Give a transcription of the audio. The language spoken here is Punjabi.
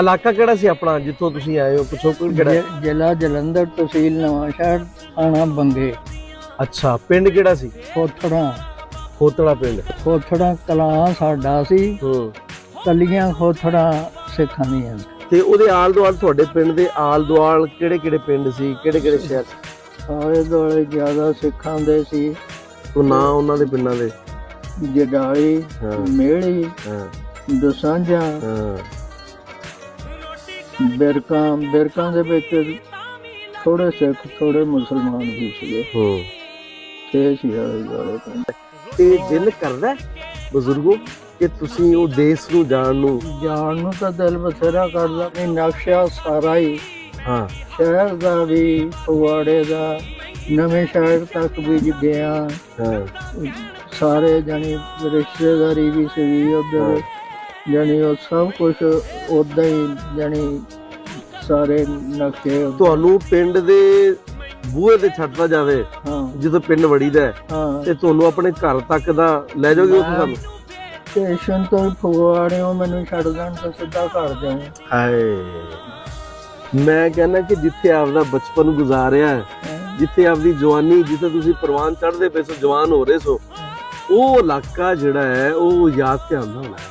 ਇਲਾਕਾ ਕਿਹੜਾ ਸੀ ਆਪਣਾ? ਜਿੱਥੋਂ ਤੁਸੀਂ ਆਏ ਹੋ ਪਿਛੋਕੜ ਕਿਹੜਾ ਜ਼ਿਲ੍ਹਾ ਜਲੰਧਰ ਤਹਿਸੀਲ ਨਵਾਂਸ਼ਹਿਰ ਥਾਣਾ ਬੰਗੇ। ਅੱਛਾ ਪਿੰਡ ਕਿਹੜਾ ਸੀ? ਖੋਥੜਾ। ਖੋਤੜਾ ਪਿੰਡ। ਖੋਥੜਾ ਕਲਾਂ ਸਾਡਾ ਸੀ। ਹੂੰ। ਕਲੀਆਂ ਖੋਥੜਾ ਸਿੱਖਾਂ ਦੀਆਂ। ਤੇ ਉਹਦੇ ਆਲ ਦੁਆਲ ਤੁਹਾਡੇ ਪਿੰਡ ਦੇ ਆਲ ਦੁਆਲ ਕਿਹੜੇ ਕਿਹੜੇ ਪਿੰਡ ਸੀ? ਕਿਹੜੇ ਕਿਹੜੇ ਸ਼ਹਿਰ ਸਾਰੇ ਦੁਆਲੇ ਜ਼ਿਆਦਾ ਸਿੱਖਾਂ ਦੇ ਸੀ। ਉਹ ਨਾਂ ਉਹਨਾਂ ਦੇ ਪਿੰਡਾਂ ਦੇ। ਜਡਾਲੀ ਹਾਂ। ਮੇੜੀ ਹਾਂ। ਦਸਾਂਝਾ। ਹਾਂ। ਬਿਰਕਾਂ ਬਿਰਕਾਂ ਦੇ ਵਿੱਚ ਥੋੜੇ ਸਿੱਖ ਥੋੜੇ ਮੁਸਲਮਾਨ ਵੀ ਸੀਗੇ। ਹੂੰ। ਛੇ ਸੀ ਪਿੰਡ। ਤੇ ਦਿਲ ਕਰਦਾ ਬਜ਼ੁਰਗੋ ਕਿ ਤੁਸੀਂ ਉਹ ਦੇਸ਼ ਨੂੰ ਜਾਣ ਨੂੰ? ਜਾਣ ਨੂੰ ਤਾਂ ਦਿਲ ਬਥੇਰਾ ਕਰਦਾ ਨਹੀਂ ਨਕਸ਼ਾ ਸਾਰਾ ਹੀ। ਹਾਂ। ਸ਼ਹਿਰ ਦਾ ਵੀ ਫਗਵਾੜੇ ਦਾ ਨਵੇਂ ਸ਼ਹਿਰ ਤੱਕ ਵੀ ਗਿਆ। ਹਾਂ। ਸਾਰੇ ਜਾਨੀ ਰਿਸ਼ਤੇਦਾਰੀ ਵੀ ਸੀਗੀ ਉਧਰ। ਜਾਨੀ ਉਹ ਸਭ ਕੁਝ ਉਦਾਂ ਹੀ ਜਾਨੀ ਸਾਰੇ ਨਕਸ਼ੇ ਤੁਹਾਨੂੰ ਪਿੰਡ ਦੇ ਬੂਹੇ ਤੇ ਛੱਡਦਾ ਜਾਵੇ ਹਾਂ। ਜਦੋਂ ਪਿੰਡ ਵੜੀਦਾ ਹੈ, ਹਾਂ। ਤੇ ਤੁਹਾਨੂੰ ਆਪਣੇ ਘਰ ਤੱਕ ਦਾ ਲੈ ਜਾਓਗੇ ਉੱਥੇ ਸਾਨੂੰ? ਸਟੇਸ਼ਨ ਤੋਂ ਹੀ ਫਗਵਾੜਿਓਂ ਮੈਨੂੰ ਛੱਡ ਦੇਣ ਤਾਂ ਸਿੱਧਾ ਘਰ ਜਾਵਾਂ ਹਾਏ। ਮੈਂ ਕਹਿੰਦਾ ਕਿ ਜਿੱਥੇ ਆਪਦਾ ਬਚਪਨ ਗੁਜ਼ਾਰਿਆ ਹੈ, ਜਿੱਥੇ ਆਪਦੀ ਜਵਾਨੀ ਜਿੱਥੇ ਤੁਸੀਂ ਪ੍ਰਵਾਨ ਚੜ੍ਹਦੇ ਪਏ ਸੋ ਜਵਾਨ ਹੋ ਰਹੇ ਸੋ ਉਹ ਇਲਾਕਾ ਜਿਹੜਾ ਹੈ ਉਹ ਯਾਦ ਤੇ ਆਉਂਦਾ ਹੋਣਾ ਹੈ।